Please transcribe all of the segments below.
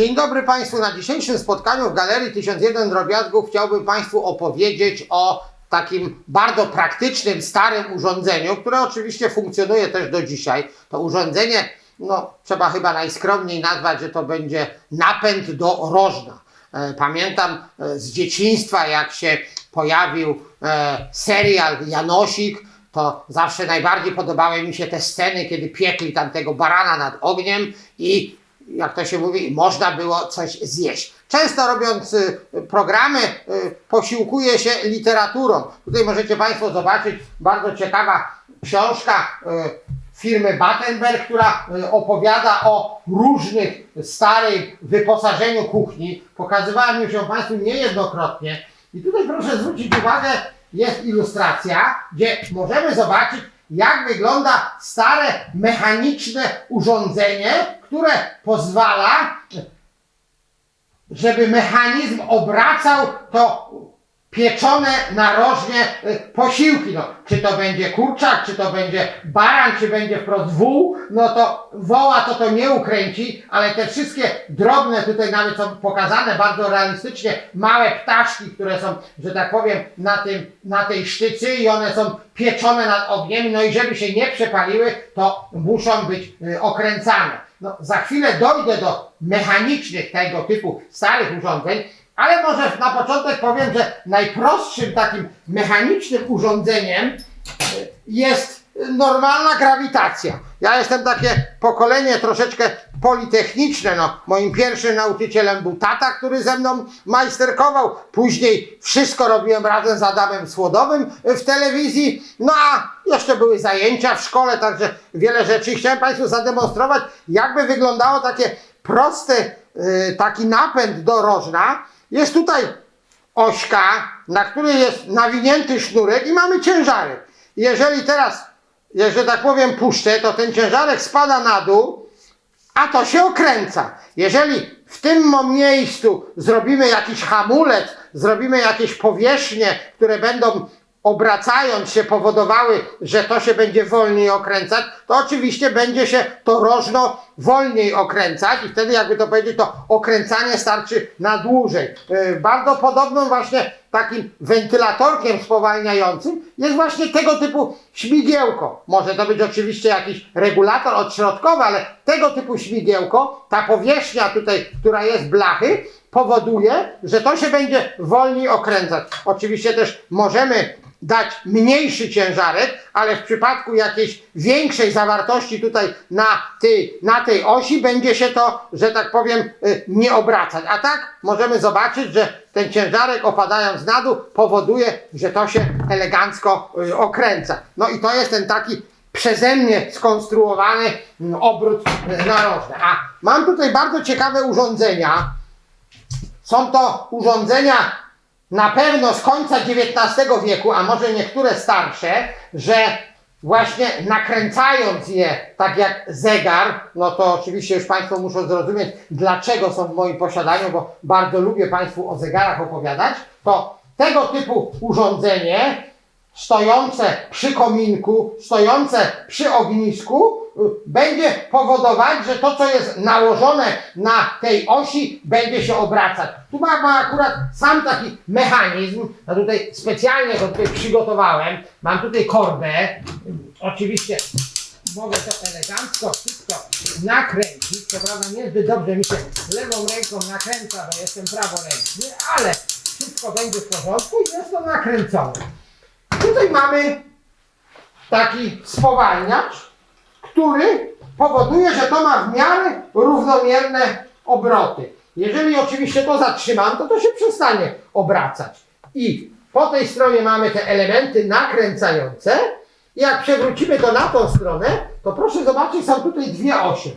Dzień dobry Państwu. Na dzisiejszym spotkaniu w Galerii 1001 Drobiazgów chciałbym Państwu opowiedzieć o takim bardzo praktycznym, starym urządzeniu, które oczywiście funkcjonuje też do dzisiaj. To urządzenie, no trzeba chyba najskromniej nazwać, że to będzie napęd do rożna. E, Pamiętam e, z dzieciństwa, jak się pojawił e, serial Janosik, to zawsze najbardziej podobały mi się te sceny, kiedy piekli tam tego barana nad ogniem i jak to się mówi, można było coś zjeść. Często robiąc y, programy, y, posiłkuje się literaturą. Tutaj możecie Państwo zobaczyć bardzo ciekawa książka y, firmy Battenberg, która opowiada o różnych starej wyposażeniu kuchni. Pokazywałem już ją Państwu niejednokrotnie. I tutaj proszę zwrócić uwagę, jest ilustracja, gdzie możemy zobaczyć, jak wygląda stare mechaniczne urządzenie, które pozwala, żeby mechanizm obracał to pieczone narożnie y, posiłki. No, czy to będzie kurczak, czy to będzie baran, czy będzie wprost wół, no to woła to to nie ukręci, ale te wszystkie drobne tutaj nawet są pokazane bardzo realistycznie, małe ptaszki, które są, że tak powiem, na, tym, na tej sztycy i one są pieczone nad ogniem, no i żeby się nie przepaliły, to muszą być y, okręcane. No, za chwilę dojdę do mechanicznych tego typu starych urządzeń, ale może na początek powiem, że najprostszym takim mechanicznym urządzeniem y, jest normalna grawitacja. Ja jestem takie pokolenie troszeczkę politechniczne. No, moim pierwszym nauczycielem był tata, który ze mną majsterkował. Później wszystko robiłem razem z Adamem Słodowym w telewizji. No a jeszcze były zajęcia w szkole, także wiele rzeczy. Chciałem Państwu zademonstrować, jakby wyglądało takie proste, y, taki napęd do rożna. Jest tutaj ośka, na której jest nawinięty sznurek i mamy ciężarek. Jeżeli teraz, że tak powiem, puszczę, to ten ciężarek spada na dół, a to się okręca. Jeżeli w tym miejscu zrobimy jakiś hamulec, zrobimy jakieś powierzchnie, które będą obracając się powodowały, że to się będzie wolniej okręcać, to oczywiście będzie się to rożno wolniej okręcać i wtedy jakby to powiedzieć, to okręcanie starczy na dłużej. Yy, Bardzo podobną właśnie takim wentylatorkiem spowalniającym jest właśnie tego typu śmigiełko. Może to być oczywiście jakiś regulator odśrodkowy, ale tego typu śmigiełko, ta powierzchnia tutaj, która jest blachy, powoduje, że to się będzie wolniej okręcać. Oczywiście też możemy dać mniejszy ciężarek, ale w przypadku jakiejś większej zawartości tutaj na tej, na tej osi będzie się to, że tak powiem, y, nie obracać. A tak możemy zobaczyć, że ten ciężarek opadając na dół powoduje, że to się elegancko y, okręca. No i to jest ten taki przeze mnie skonstruowany mm, obrót y, narożny. A mam tutaj bardzo ciekawe urządzenia, są to urządzenia na pewno z końca XIX wieku, a może niektóre starsze, że właśnie nakręcając je tak jak zegar, no to oczywiście już Państwo muszą zrozumieć, dlaczego są w moim posiadaniu, bo bardzo lubię Państwu o zegarach opowiadać, to tego typu urządzenie stojące przy kominku, stojące przy ognisku, y, będzie powodować, że to, co jest nałożone na tej osi, będzie się obracać. Tu mamy akurat sam taki mechanizm, ja tutaj specjalnie go tutaj przygotowałem. Mam tutaj korbę, oczywiście mogę to elegancko wszystko nakręcić. Co prawda niezbyt dobrze mi się lewą ręką nakręca, bo jestem praworęczny, ale wszystko będzie w porządku i jest to nakręcone. Tutaj mamy taki spowalniacz, który powoduje, że to ma w miarę równomierne obroty. Jeżeli oczywiście to zatrzymam, to to się przestanie obracać. I po tej stronie mamy te elementy nakręcające. Jak przewrócimy to na tą stronę, to proszę zobaczyć, są tutaj dwie osie.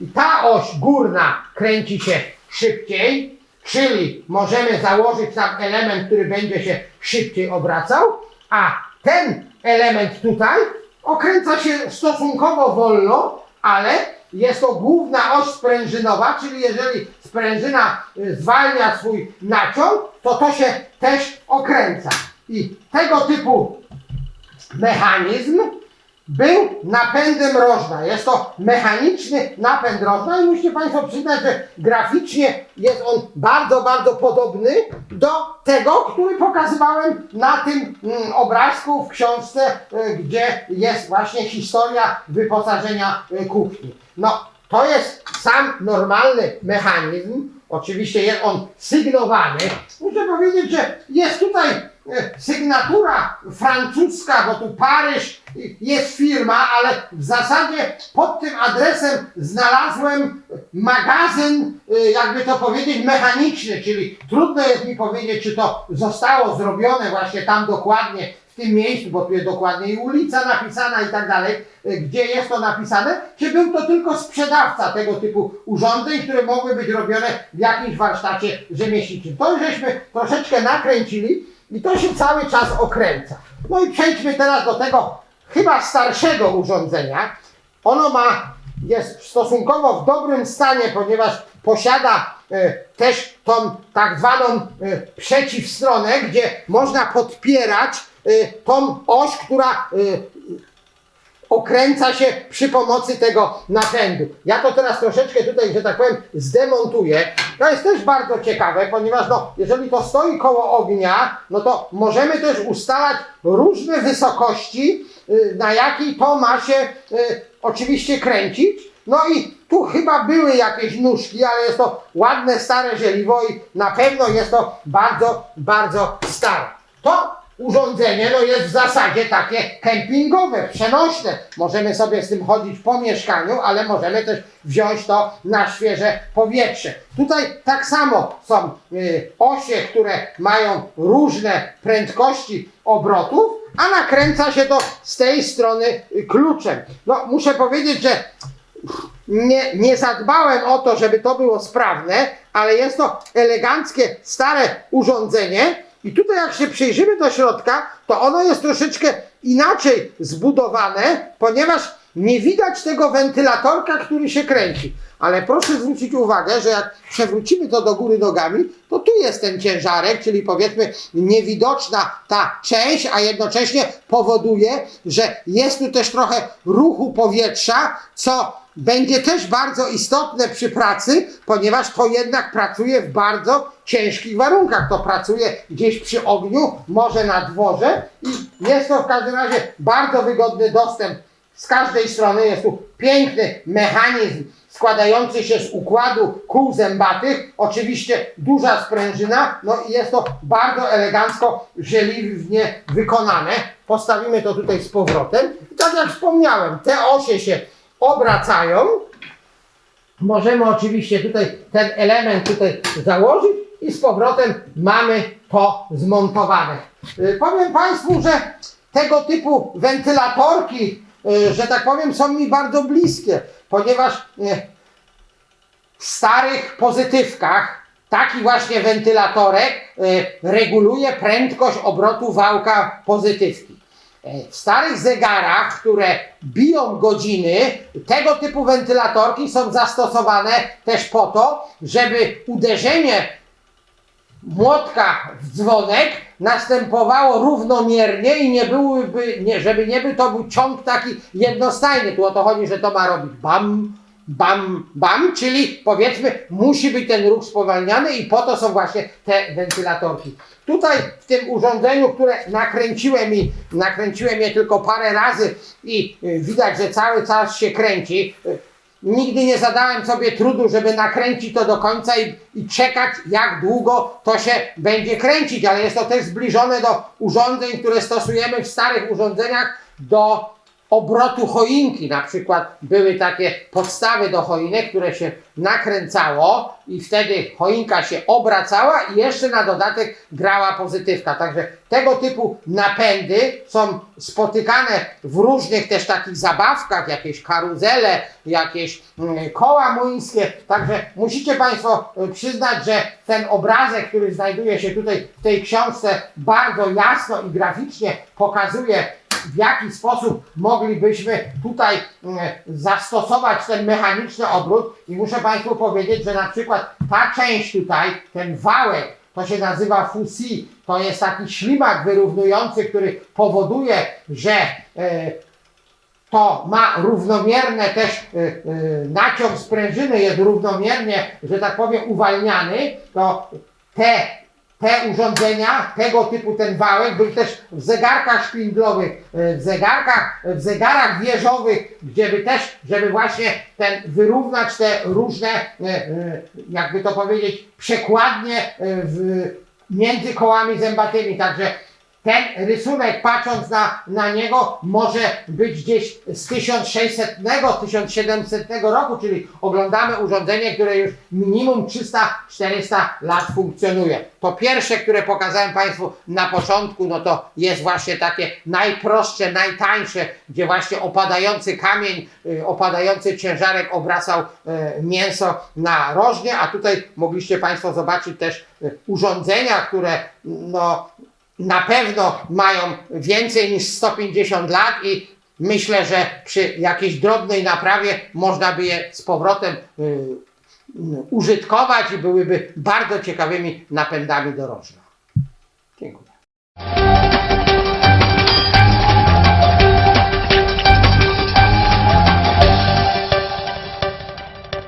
I ta oś górna kręci się szybciej, czyli możemy założyć tam element, który będzie się szybciej obracał, a ten element tutaj okręca się stosunkowo wolno, ale jest to główna oś sprężynowa, czyli jeżeli sprężyna y, zwalnia swój naciąg, to to się też okręca. I tego typu mechanizm był napędem rożna. Jest to mechaniczny napęd rożna i musicie Państwo przyznać, że graficznie jest on bardzo, bardzo podobny do tego, który pokazywałem na tym mm, obrazku w książce, y, gdzie jest właśnie historia wyposażenia y, kuchni. No, to jest sam normalny mechanizm. Oczywiście jest on sygnowany. Muszę powiedzieć, że jest tutaj e, sygnatura francuska, bo tu Paryż jest firma, ale w zasadzie pod tym adresem znalazłem magazyn, e, jakby to powiedzieć, mechaniczny, czyli trudno jest mi powiedzieć, czy to zostało zrobione właśnie tam dokładnie w tym miejscu, bo tu jest dokładnie ulica napisana i tak dalej, e, gdzie jest to napisane, czy był to tylko sprzedawca tego typu urządzeń, które mogły być robione w jakimś warsztacie rzemieślniczym. To żeśmy troszeczkę nakręcili i to się cały czas okręca. No i przejdźmy teraz do tego chyba starszego urządzenia. Ono ma, jest stosunkowo w dobrym stanie, ponieważ posiada e, też tą tak zwaną e, przeciwstronę, gdzie można podpierać e, tą oś, która e, okręca się przy pomocy tego napędu. Ja to teraz troszeczkę tutaj, że tak powiem, zdemontuję. To jest też bardzo ciekawe, ponieważ no, jeżeli to stoi koło ognia, no to możemy też ustalać różne wysokości, y, na jakiej to ma się y, oczywiście kręcić. No i tu chyba były jakieś nóżki, ale jest to ładne, stare żeliwo i na pewno jest to bardzo, bardzo stare. To urządzenie no jest w zasadzie takie kempingowe, przenośne. Możemy sobie z tym chodzić po mieszkaniu, ale możemy też wziąć to na świeże powietrze. Tutaj tak samo są y, osie, które mają różne prędkości obrotów, a nakręca się to z tej strony kluczem. No muszę powiedzieć, że nie, nie zadbałem o to, żeby to było sprawne, ale jest to eleganckie, stare urządzenie. I tutaj jak się przyjrzymy do środka, to ono jest troszeczkę inaczej zbudowane, ponieważ nie widać tego wentylatorka, który się kręci. Ale proszę zwrócić uwagę, że jak przewrócimy to do góry nogami, to tu jest ten ciężarek, czyli powiedzmy niewidoczna ta część, a jednocześnie powoduje, że jest tu też trochę ruchu powietrza, co będzie też bardzo istotne przy pracy, ponieważ to jednak pracuje w bardzo ciężkich warunkach. To pracuje gdzieś przy ogniu, może na dworze i jest to w każdym razie bardzo wygodny dostęp z każdej strony. Jest tu piękny mechanizm składający się z układu kół zębatych, oczywiście duża sprężyna, no i jest to bardzo elegancko, żeliwnie wykonane. Postawimy to tutaj z powrotem. I tak jak wspomniałem, te osie się obracają. Możemy oczywiście tutaj ten element tutaj założyć i z powrotem mamy to zmontowane. Y, Powiem Państwu, że tego typu wentylatorki, y, że tak powiem, są mi bardzo bliskie, ponieważ y, w starych pozytywkach taki właśnie wentylatorek reguluje prędkość obrotu wałka pozytywki. E, W starych zegarach, które biją godziny, tego typu wentylatorki są zastosowane też po to, żeby uderzenie młotka w dzwonek następowało równomiernie i nie byłyby, nie, żeby nie był to był ciąg taki jednostajny. Tu o to chodzi, że to ma robić bam, bam, bam, czyli powiedzmy musi być ten ruch spowalniany i po to są właśnie te wentylatorki. Tutaj w tym urządzeniu, które nakręciłem i nakręciłem je tylko parę razy i y, widać, że cały czas się kręci. y, Nigdy nie zadałem sobie trudu, żeby nakręcić to do końca i, i czekać, jak długo to się będzie kręcić, ale jest to też zbliżone do urządzeń, które stosujemy w starych urządzeniach do obrotu choinki. Na przykład były takie podstawy do choinek, które się nakręcało i wtedy choinka się obracała i jeszcze na dodatek grała pozytywka. Także tego typu napędy są spotykane w różnych też takich zabawkach, jakieś karuzele, jakieś mm, koła młyńskie. Także musicie Państwo y, przyznać, że ten obrazek, który znajduje się tutaj w tej książce, bardzo jasno i graficznie pokazuje w jaki sposób moglibyśmy tutaj mm, zastosować ten mechaniczny obrót. I muszę Państwu powiedzieć, że na przykład ta część tutaj, ten wałek, to się nazywa fusi, to jest taki ślimak wyrównujący, który powoduje, że e, to ma równomierne też y, naciąg sprężyny jest równomiernie, że tak powiem, uwalniany, to te, te urządzenia, tego typu ten wałek był też w zegarkach szpindlowych, y, w zegarkach, w zegarach wieżowych, gdzie by też, żeby właśnie ten wyrównać te różne, y, jakby to powiedzieć, przekładnie w, między kołami zębatymi. Także ten rysunek, patrząc na, na niego, może być gdzieś z 1600, 1700 roku, czyli oglądamy urządzenie, które już minimum 300-400 lat funkcjonuje. To pierwsze, które pokazałem Państwu na początku, no to jest właśnie takie najprostsze, najtańsze, gdzie właśnie opadający kamień, y, opadający ciężarek obracał y, mięso na rożnie, a tutaj mogliście Państwo zobaczyć też y, urządzenia, które no, na pewno mają więcej niż 150 lat i myślę, że przy jakiejś drobnej naprawie można by je z powrotem y, użytkować i byłyby bardzo ciekawymi napędami do rożna. Dziękuję.